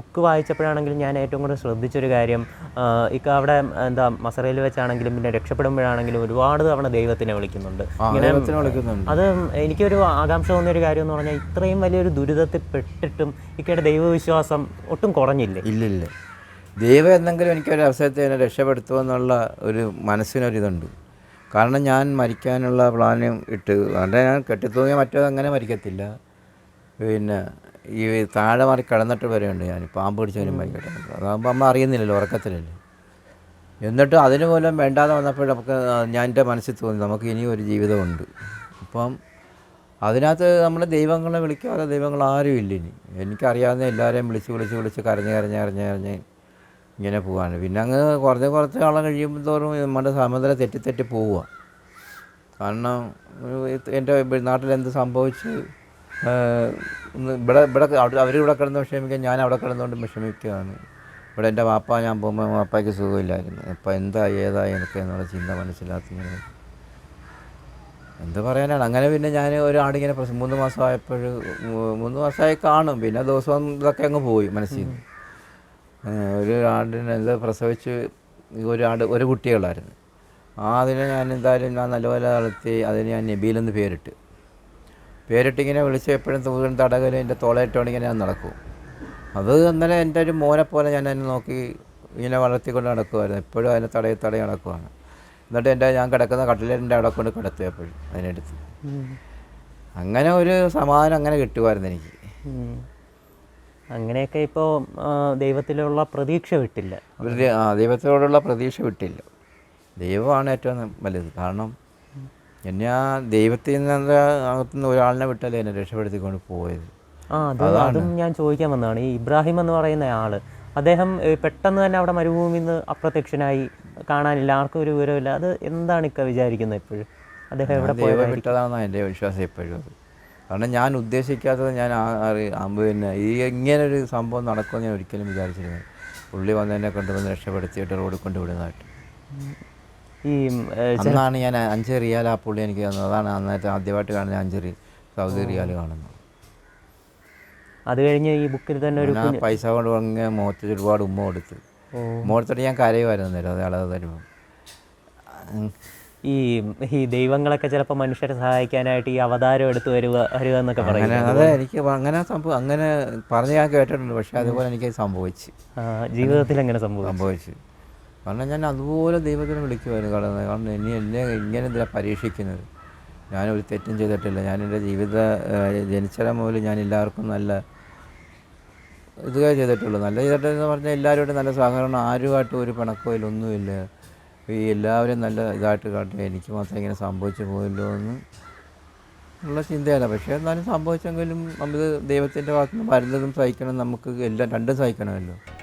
Book വായിച്ചപ്പോഴാണെങ്കിലും ഞാൻ ഏറ്റവും കൂടുതൽ ശ്രദ്ധിച്ചൊരു കാര്യം ഇക്ക അവിടെ എന്താ മസറയിൽ വെച്ചാണെങ്കിലും പിന്നെ രക്ഷപ്പെടുമ്പോഴാണെങ്കിലും ഒരുപാട് തവണ ദൈവത്തിനെ വിളിക്കുന്നുണ്ട്. അത് എനിക്കൊരു ആകാംക്ഷ തോന്നിയ ഒരു കാര്യം എന്ന് പറഞ്ഞാൽ ഇത്രയും വലിയൊരു ദുരിതത്തിൽ പെട്ടിട്ടും ഇക്കയുടെ ദൈവവിശ്വാസം ഒട്ടും കുറഞ്ഞില്ലേ? ഇല്ലില്ല ദൈവം എന്തെങ്കിലും എനിക്കൊരു അവസരത്തെ എന്നെ രക്ഷപ്പെടുത്തുമെന്നുള്ള ഒരു മനസ്സിനൊരിതുണ്ട്. കാരണം ഞാൻ മരിക്കാനുള്ള പ്ലാനും ഇട്ട് അതുകൊണ്ട് ഞാൻ കെട്ടിത്തൂങ്ങിയ മറ്റോ അങ്ങനെ മരിക്കത്തില്ല. പിന്നെ ഈ താഴെ മാറി കിടന്നിട്ട് വരെയുണ്ട് ഞാൻ. പാമ്പ് പിടിച്ചവനും മരിക്കട്ടെ അതാകുമ്പോൾ അമ്മ അറിയുന്നില്ലല്ലോ ഉറക്കത്തിലല്ലേ. എന്നിട്ട് അതിന് പോലും വേണ്ടാതെ വന്നപ്പോൾ നമുക്ക് ഞാൻ എന്റെ മനസ്സിൽ തോന്നി നമുക്ക് ഇനിയും ഒരു ജീവിതമുണ്ട്. അപ്പം അതിനകത്ത് നമ്മൾ ദൈവങ്ങളെ വിളിക്കാതെ ദൈവങ്ങൾ ആരും ഇല്ല ഇനി. എനിക്കറിയാവുന്ന എല്ലാവരെയും വിളിച്ച് വിളിച്ച് വിളിച്ച് കരഞ്ഞ് കരഞ്ഞ് കരഞ്ഞ് കരഞ്ഞ് ഇങ്ങനെ പോവാണ്. പിന്നെ അങ്ങ് കുറച്ച് കുറച്ച് കാലം കഴിയുമ്പോൾ തോറും നമ്മുടെ സമുദ്രം തെറ്റി തെറ്റി പോവുക. കാരണം എന്റെ നാട്ടിൽ എന്ത് സംഭവിച്ച് ഇവിടെ ഇവിടെ അവർ ഇവിടെ കിടന്ന് വിഷമിക്കുക ഞാൻ അവിടെ കിടന്നുകൊണ്ട് വിഷമിക്കുകയാണ്. ഇവിടെ എന്റെ വാപ്പ ഞാൻ പോകുമ്പോൾ വാപ്പയ്ക്ക് സുഖമില്ലായിരുന്നു. അപ്പം എന്താ ഏതായി എനിക്ക് എന്നുള്ള ചിന്ത മനസ്സിലാക്കുന്നത് എന്ത് പറയാനാണ്? അങ്ങനെ പിന്നെ ഞാൻ ഒരാടിങ്ങനെ പ്രശ്നം മൂന്ന് മാസമായപ്പോൾ മൂന്ന് മാസമായി കാണും. പിന്നെ ദിവസം ഇതൊക്കെ അങ്ങ് പോയി മനസ്സിൽ നിന്ന്. ഒരു ആടിനെ ഇത് പ്രസവിച്ച് ഒരു ഒരു കുട്ടികളായിരുന്നു. ആ അതിനെ ഞാൻ എന്തായാലും ഞാൻ നല്ലപോലെ വളർത്തി അതിന് ഞാൻ നബീലെന്ന് പേരിട്ട്. പേരിട്ടിങ്ങനെ വിളിച്ച് എപ്പോഴും തൂകൻ തടകലും എന്റെ തോളേറ്റോണിങ്ങനെ ഞാൻ നടക്കും. അത് അന്നേരം എന്റെ ഒരു മോനെ പോലെ ഞാൻ അതിനെ നോക്കി ഇങ്ങനെ വളർത്തിക്കൊണ്ട് നടക്കുമായിരുന്നു എപ്പോഴും അതിനെ തടയി തടയി നടക്കുവാണ്. എന്നിട്ട് എന്റെ ഞാൻ കിടക്കുന്ന കട്ടിലേന്റെ അവിടെ കൊണ്ട് കിടത്തും എപ്പോഴും അതിനടുത്ത്. അങ്ങനെ ഒരു സമാധാനം അങ്ങനെ കിട്ടുമായിരുന്നു എനിക്ക്. അങ്ങനെയൊക്കെ ഇപ്പോൾ ദൈവത്തിലുള്ള പ്രതീക്ഷ വിട്ടില്ല. ആ ദൈവത്തോടുള്ള പ്രതീക്ഷ വിട്ടില്ല. ദൈവമാണ് ഏറ്റവും വലുത് കാരണം എന്നെ ആ ദൈവത്തിൽ നിന്ന് അകത്തുനിന്ന് ഒരാളിനെ വിട്ടല്ലേ എന്നെ രക്ഷപ്പെടുത്തിക്കൊണ്ട് പോയത്? ആ അത് അതും ഞാൻ ചോദിക്കാൻ വന്നതാണ്. ഈ ഇബ്രാഹിം എന്ന് പറയുന്ന ആൾ അദ്ദേഹം പെട്ടെന്ന് തന്നെ അവിടെ മരുഭൂമിയിൽ നിന്ന് അപ്രത്യക്ഷനായി കാണാനില്ല ആർക്കും ഒരു വിവരമില്ല അത് എന്താണ് ഇക്ക വിചാരിക്കുന്നത് ഇപ്പോഴും അദ്ദേഹം എവിടെ ദൈവം വിട്ടതാണെന്നാണ് എന്റെ വിശ്വാസം എപ്പോഴും അത്. കാരണം ഞാൻ ഉദ്ദേശിക്കാത്തത് ഞാൻ പിന്നെ ഈ ഇങ്ങനൊരു സംഭവം നടക്കുമെന്ന് ഞാൻ ഒരിക്കലും വിചാരിച്ചിരുന്നു പുള്ളി വന്നതിനെ കൊണ്ടുവന്ന് രക്ഷപ്പെടുത്തിയിട്ട് റോഡിൽ കൊണ്ടുവിടുന്നതായിട്ട്. ഈ അന്നാണ് ഞാൻ അഞ്ച് റിയാൽ ആ പുള്ളി എനിക്ക് തന്നത്. അതാണ് അന്നേരത്തെ ആദ്യമായിട്ട് കാണുന്ന അഞ്ച് റി സൗദി റിയാൽ കാണുന്നത്. അത് കഴിഞ്ഞ് ഈ ബുക്കിൽ തന്നെ ഒരു പൈസ കൊണ്ട് അങ്ങ് മുഖത്ത് ഒരുപാട് ഉമ്മ കൊടുത്ത്. മുഖത്തോട്ട് ഞാൻ കരയുമായിരുന്നു നേരം അത് അളവ് തരുമ്പോൾ ഈ ഈ ദൈവങ്ങളൊക്കെ ചിലപ്പോൾ മനുഷ്യരെ സഹായിക്കാനായിട്ട് ഈ അവതാരം എടുത്ത് വരിക വരിക എന്നൊക്കെ പറയുന്നത് അതെ എനിക്ക് അങ്ങനെ സംഭവം അങ്ങനെ പറഞ്ഞ് ഞാൻ കേട്ടിട്ടുണ്ട് പക്ഷേ അതുപോലെ എനിക്ക് സംഭവിച്ചു. ജീവിതത്തിൽ അങ്ങനെ സംഭവിച്ചു. സംഭവിച്ചു. കാരണം ഞാൻ അതുപോലെ ദൈവത്തിനെ വിളിക്കുമായിരുന്നു കടന്ന് കാരണം ഇനി എന്നെ ഇങ്ങനെ എന്തിനാ പരീക്ഷിക്കുന്നത്. ഞാനൊരു തെറ്റും ചെയ്തിട്ടില്ല. ഞാൻ എന്റെ ജീവിത ജനിച്ചടം മുതൽ ഞാൻ എല്ലാവർക്കും നല്ല ഇതുവേ ചെയ്തിട്ടുള്ളൂ. നല്ല ചെയ്തിട്ടെന്ന് പറഞ്ഞാൽ എല്ലാവരോടും നല്ല സഹകരണം. ആരുമായിട്ടും ഒരു പിണക്കവും ഒന്നുമില്ല ഈ എല്ലാവരും നല്ല ഇതായിട്ട് കാട്ടുക എനിക്ക് മാത്രം ഇങ്ങനെ സംഭവിച്ചു പോയല്ലോ എന്ന് ഉള്ള ചിന്തയല്ല പക്ഷേ എന്നാലും സംഭവിച്ചെങ്കിലും നമ്മൾ ദൈവത്തിന്റെ ഭാഗത്ത് നിന്ന് വരുന്നതും സഹിക്കണം. നമുക്ക് എല്ലാം രണ്ടും സഹിക്കണമല്ലോ.